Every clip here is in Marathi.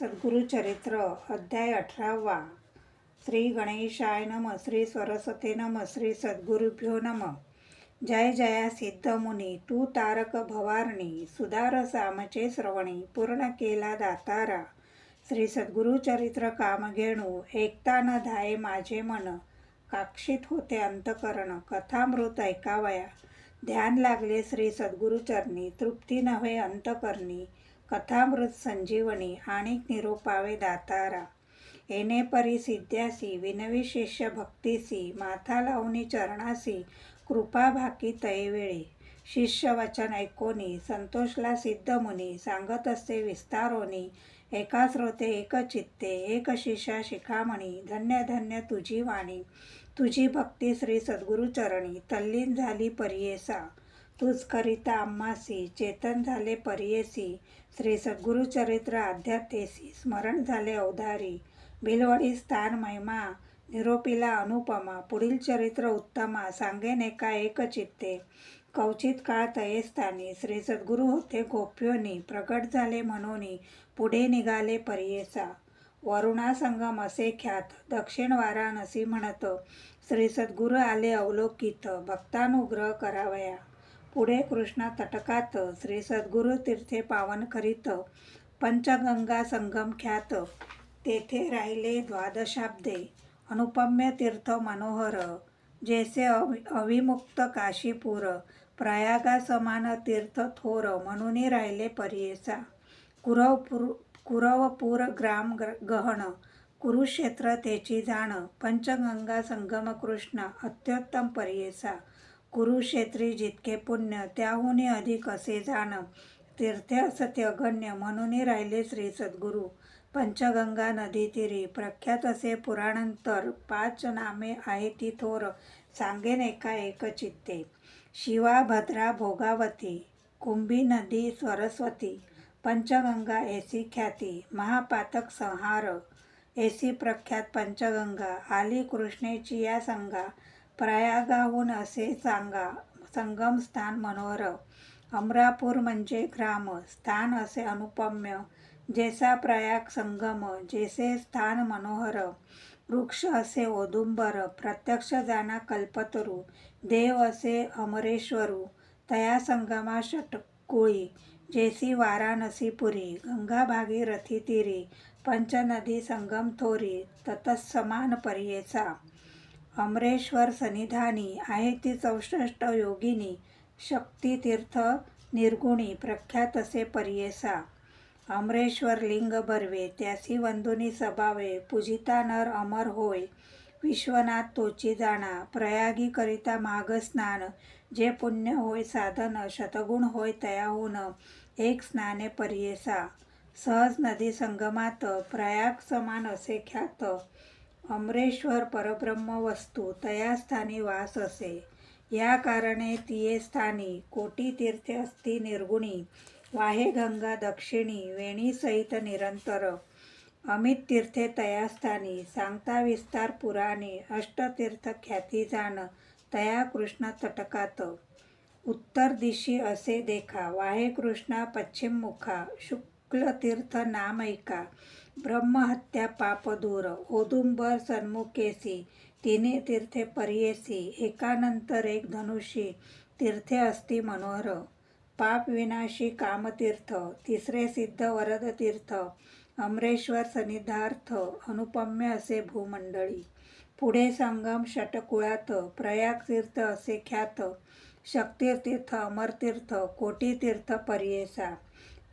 सद्गुरुचरित्र अध्याय अठरावा. श्री गणेशाय नम श्री सरस्वते नम श्री सद्गुरुभ्यो नम. जय जया सिद्धमुनी तू तारक भवारणी सुधार सामचे श्रवणी पूर्ण केला दातारा. श्री सद्गुरुचरित्र कामघेणू एकता न धाये माझे मन. काक्षित होते अंतकरण कथामृत ऐकावया. ध्यान लागले श्री सद्गुरुचरणी तृप्ती नव्हे अंतकरणी. कथामृत संजीवनी आणि निरूपावे दातारा. येणे परी सिद्ध्यासी विनवी शिष्य भक्तीसी माथा लावणी चरणासी कृपा भाकी तयवेळी शिष्य वचन ऐकोनी संतोषला सिद्ध मुनी सांगत असते विस्तारोनी एका श्रोते एक चित्ते एक शिष्या शिखामणी धन्य धन्य तुझी वाणी तुझी भक्ती श्री सद्गुरुचरणी तल्लीन झाली परियेसा. तुझ करिता आम्हासी चेतन झाले परियेसी श्री सद्गुरुचरित्र आध्यात्मेसी स्मरण झाले अवधारी भिलवडी स्थान महिमा निरोपीला अनुपमा पुढील चरित्र उत्तमा सांगेन एका एक चित्ते कवचित काळ तयेस्थानी श्री सद्गुरू होते गोप्योनी प्रगट झाले म्हणूनी पुढे निघाले परियेसा वरुणा संगम असे ख्यात दक्षिण वाराणसी म्हणत श्री सद्गुरू आले अवलोकित भक्तानुग्रह करावया. पुढे कृष्णा तटकात श्री सद्गुरू तीर्थे पावन करीत पंचगंगा संगम ख्यात तेथे राहिले द्वादशाब्दे. अनुपम्य तीर्थ मनोहर जैसे अवि अविमुक्त काशीपूर प्रयागा समान तीर्थ थोर म्हणून राहिले परियेसा. कुरवपूर कुरवपूर ग्राम ग्र- गहन कुरुक्षेत्र तेची जाण पंचगंगा संगम कृष्ण अत्युत्तम परियेसा. कुरुक्षेत्री जितके पुण्य त्याहूनही अधिक असे जाण तीर्थ सत्य अगण्य म्हणूनही राहिले श्री सद्गुरू. पंचगंगा नदी तिरी प्रख्यात असे पुराणांतर पाच नामे आहे ती थोर सांगेन एका एक चित्ते. शिवा भद्रा भोगावती कुंभी नदी सरस्वती पंचगंगा एसी ख्याती महापातक संहार एसी प्रख्यात पंचगंगा आली कृष्णेची या संगा प्रयागाहून असे सांगा संगम स्थान मनोहर. अमरापूर म्हणजे ग्राम स्थान असे अनुपम्य. जैसा प्रयाग संगम जैसे स्थान मनोहर. वृक्ष असे ओदुंबर प्रत्यक्ष जाणा कल्पतरू. देव असे अमरेश्वरू. तया संगमा षटकुळी. जैसी वाराणसीपुरी गंगा भागीरथी तिरी. पंचनदी संगम थोरी. ततस्समान परियेचा. अमरेश्वर सनिधानी आहे ती चौसष्ट योगिनी शक्तितीर्थ निर्गुणी प्रख्यात असे परियेसा. अमरेश्वर लिंग बर्वे त्यासी वंदुनी सभावे पूजिता नर अमर होय विश्वनाथ तोची जाणा प्रयागी करिता माग स्नान जे पुण्य होय साधन शतगुण होय तयाहून एक स्नाने परियेसा. सहज नदी संगमात प्रयाग समान असे ख्यात. अमरेश्वर परब्रह्म वस्तू तया स्थानी वास असे. या कारणे तिये स्थानी कोटी तीर्थ असती निर्गुणी वाहे गंगा दक्षिणी वेणीसहित निरंतर. अमित तीर्थे तयास्थानी सांगता विस्तार पुराणे अष्टतीर्थ ख्याती जाण तया कृष्ण तटकात. उत्तर दिशी असे देखा वाहे कृष्णा पश्चिम मुखा शुक्ल तीर्थ नाम ऐका. ब्रह्महत्या पापदूर ओदुंबर औदुंबर सन्मुखेसी तिने तीर्थे परियेसी एकानंतर एक धनुषी तीर्थे अस्ति मनोहर पाप विनाशी कामतीर्थ तिसरे सिद्ध वरद तीर्थ अमरेश्वर सनिधार्थ अनुपम्य असे भूमंडळी पुढे संगम षटकुळात प्रयाग तीर्थ असे ख्यात शक्तितीर्थ अमरतीर्थ कोटीतीर्थ परियेसा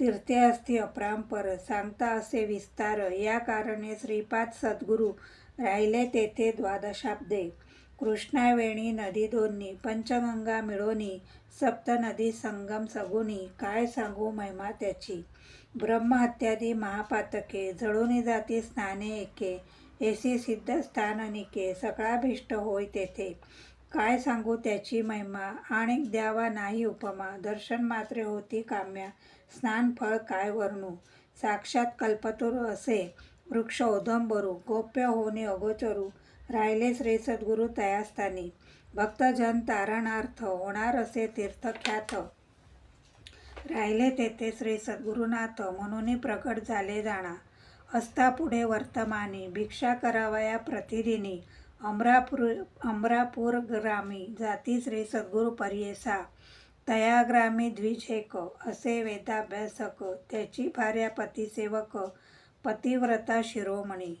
तीर्थे असती अपरांपर सांगता असे विस्तार. या कारणे श्रीपाद सद्गुरू राहिले तेथे द्वादशाब्दे. कृष्णावेणी नदी दोन्ही पंचगंगा मिळोनी सप्तनदी संगम सगुनी. काय सांगू महिमा त्याची? ब्रह्महत्यादी महापातके जळूनी जाती स्नाने एके एसी सिद्ध स्थान निके सगळाभीष्ट होय तेथे. काय सांगू त्याची महिमा? आणि द्यावा नाही उपमा. दर्शन मात्रे होती काम्या. स्नान फळ काय वर्णू साक्षात कल्पतरू असे. वृक्ष ओदंबरू गोप्य होणे अगोचरू. राहिले श्री सद्गुरू तयास्थानी. भक्तजन तारणार्थ. होणार असे तीर्थख्यात. राहिले तेथे श्री सद्गुरुनाथ. म्हणून प्रकट झाले जाणा. असता पुढे वर्तमानी. भिक्षा करावया प्रतिदिनी. अमरापूर अमरापूर ग्रामी जाती श्री सद्गुरु पर्येसा तया ग्रामी द्विजेक असे वेदाभ्यासक त्याची भार्या पतिसेवक पतिव्रता शिरोमणी.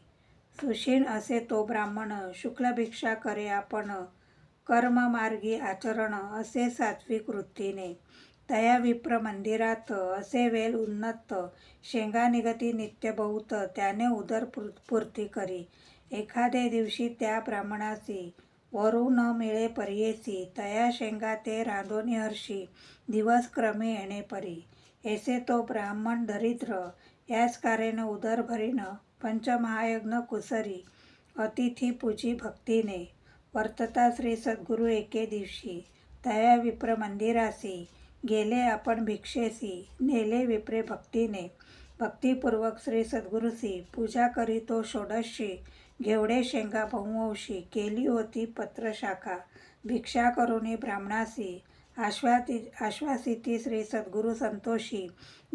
सुशीन असे तो ब्राह्मण शुक्ल भिक्षा करे आपण कर्ममार्गी आचरण असे सात्विक वृत्तीने. तया विप्र मंदिरात असे वेल उन्नत शेंगा निगती नित्य बहुत त्याने उदर पूर्ती करी. एखादे दिवशी त्या ब्राह्मणासी वरू न मिळे पर्येसी तया शेंगा ते रांधोनी हर्षी दिवस क्रमे येणे परी. ऐसे तो ब्राह्मण दरिद्र याच कारेन उदर भरीनं पंचमहायज्ञ कुसरी अतिथी पूजी भक्तीने. वर्तता श्री सद्गुरु एके दिवशी तया विप्र मंदिरासी गेले आपण भिक्षेसी नेले विप्रे भक्तीने. भक्तिपूर्वक श्री सद्गुरुसी पूजा करीतो षोडशी घेवडे शेंगा बहुवंशी केली होती पत्रशाखा. भिक्षा करुणी ब्राह्मणासी आश्वाती आश्वासिती श्री सद्गुरु संतोषी.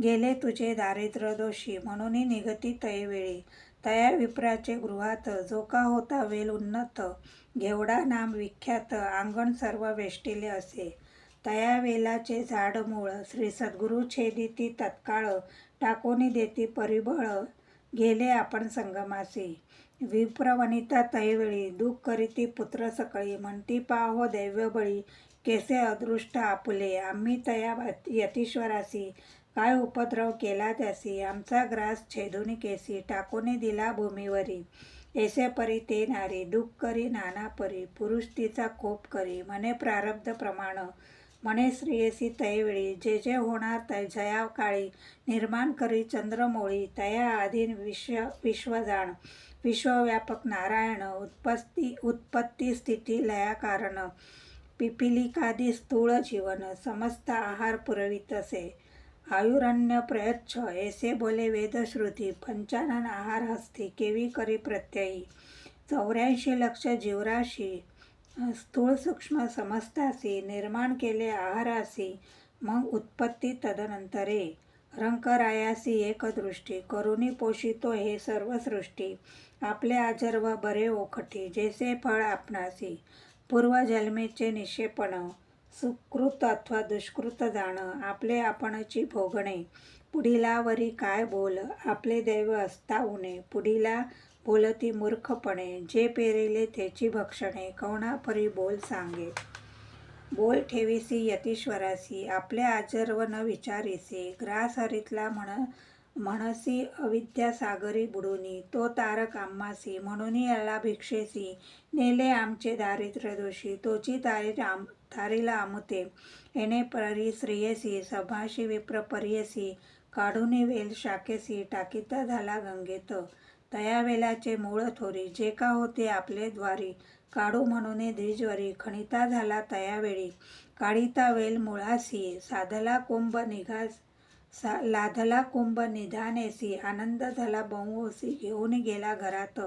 गेले तुझे दारिद्र्य दोषी म्हणून निगती तयवेळी. तया विप्राचे गृहात जो का होता वेल उन्नत. घेवडा नाम विख्यात अंगण सर्व वेष्टिले असे. तया वेलाचे झाड मूळ श्री सद्गुरु छेदिती तत्काळ टाकोनी देती परिबळ गेले आपण संगमासी विप्रवनिता तैवेळी दुःख करीती पुत्र सकळी म्हणती पाहो दैव्यबळी केसे अदृष्ट आपुले आम्ही तया यतीश्वरासी काय उपद्रव केला त्यासी आमचा ग्रास छेदुनी केसी टाकोनी दिला भूमीवरी. ऐसे परी ते नारी दुःख करी नाना परी पुरुष तिचा कोप करी मने प्रारब्ध प्रमाण म्हणे श्रेयसी तैवेळी जे जे होणार तय जया काळी निर्माण करी चंद्रमोळी तया आधीन विश्व विश्वजाण विश्वव्यापक नारायण उत्पत्ती उत्पत्ती स्थिती लया कारण पिपिलिकादी स्थूळ जीवन समस्त आहार पुरवितसे आयुरण्य प्रयच्छ ऐसे बोले वेदश्रुती पंचानन आहार हस्ती केवी करी प्रत्ययी चौऱ्याऐंशी लक्ष जीवराशी स्थूळ सूक्ष्म समस्तासी निर्माण केले आहारासी मग उत्पत्ती तदनंतरे. रंकरायासी एकदृष्टी करुणी पोषितो हे सर्व सृष्टी आपले आजर्व बरे ओखटी जैसे फळ आपणासी. पूर्वजन्मेचे निक्षेपण सुकृत अथवा दुष्कृत जाणं आपले आपणची भोगणे. पुढीलावरी काय बोल आपले दैव असता उणे पुढीला बोलती मूर्खपणे जे पेरिले त्याची भक्षणे कवणापरी बोल सांगे. बोल ठेवीसी यतीश्वरासी आपले आजर्व न विचारीसी. ग्रास हरितला म्हण म्हणसी अविद्या सागरी बुडुनी. तो तारक आम्हासी म्हणून याला भिक्षेसी. नेले आमचे दारिद्र्य दोषी तोची तारी आम तारीला आमुते. येणे परी श्रेयसी सभाशी विप्र पर्यसी काढूनी वेल शाकेसी टाकीता झाला गंगेत. तया वेलाचे मूळ थोरी जे का होते आपले द्वारी. काढू म्हणून द्विजवरी खणिता झाला तयावेळी. काढिता वेल मुळासी साधला कुंभ निघास सा लाधला कुंभ निधानेसी आनंद झाला बहुओसी घेऊन गेला घरात.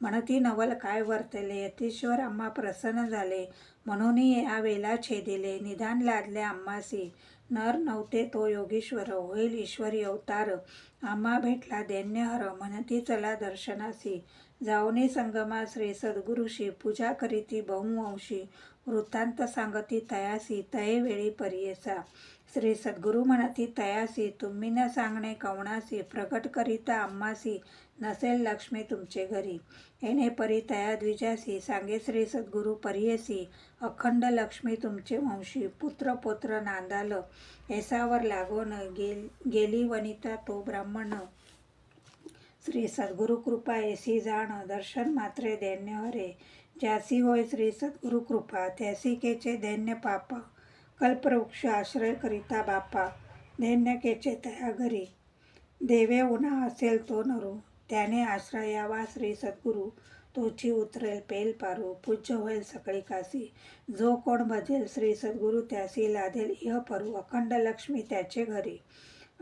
म्हणती नवल काय वर्तले? यतीश्वर आम्हा प्रसन्न झाले. म्हणून या वेला छेदिले. निधान लादले आम्हासी. नर नव्हते तो योगेश्वर. होईल ईश्वरी अवतार. आम्हा भेटला दैन्यहर म्हणती चला दर्शनासी. जाऊने संगमा श्री सद्गुरुशी. पूजा करीती बहुवंशी. वृत्तांत सांगती तयासी. तये वेळी पर्येसा. श्री सद्गुरु म्हणती तयासी तुम्ही न सांगणे कवणासी प्रकट करीता आम्हासी नसेल लक्ष्मी तुमचे घरी. येणे परी तया द्विजासी सांगे श्री सद्गुरु परियसी अखंड लक्ष्मी तुमचे वंशी पुत्र पोत्र नांदाल येसावर लागोन गेल गेली वनिता तो ब्राह्मण. श्री सद्गुरु कृपा येसी जाण दर्शन मात्रे दैन्य हरे. ज्यासी होय श्री सद्गुरु कृपा त्यासी केचे दैन्य पापा. कल्पवृक्ष आश्रय करिता बापा धैन्यकेचे तया घरी. देवे उन्हा असेल तो नरू. त्याने आश्रयावा श्री सद्गुरु. तोची उतरेल पेल पारू. पूज्य होईल सकळी कासी जो कोण भजेल श्री सद्गुरु त्यासी लादेल. इह परू. अखंड लक्ष्मी त्याचे घरी.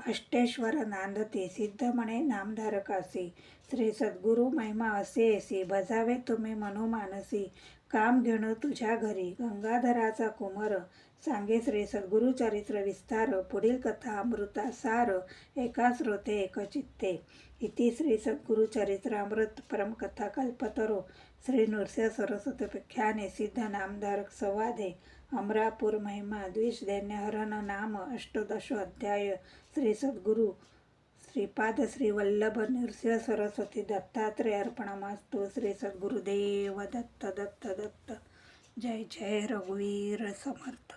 अष्टेश्वर नांदते सिद्ध म्हणे नामधारकासी श्री सद्गुरु महिमा असे ऐसी भजावे तुम्ही मनोमानसी. काम घेणं तुझ्या घरी गंगाधराचा कुमर. सांगे श्री सद्गुरु चरित्र विस्तार पुढील कथा अमृता सार एका श्रोते एकचित्ते इति श्री सद्गुरु चरित्रामृत परमकथा कल्पतरो. श्री नृसिंह सरस्वती प्रख्याने सिद्ध नामधारक संवादे अमरापूर महिमा द्विषदेन्यहरण नाम अष्टदशो अध्याय श्री सद्गुरु श्रीपाद श्री वल्लभ नृसिंह सरस्वती दत्तात्रय अर्पणमस्तु श्री सद्गुरुदेव दत्त दत्त दत्त। जय जय रघुवीर समर्थ।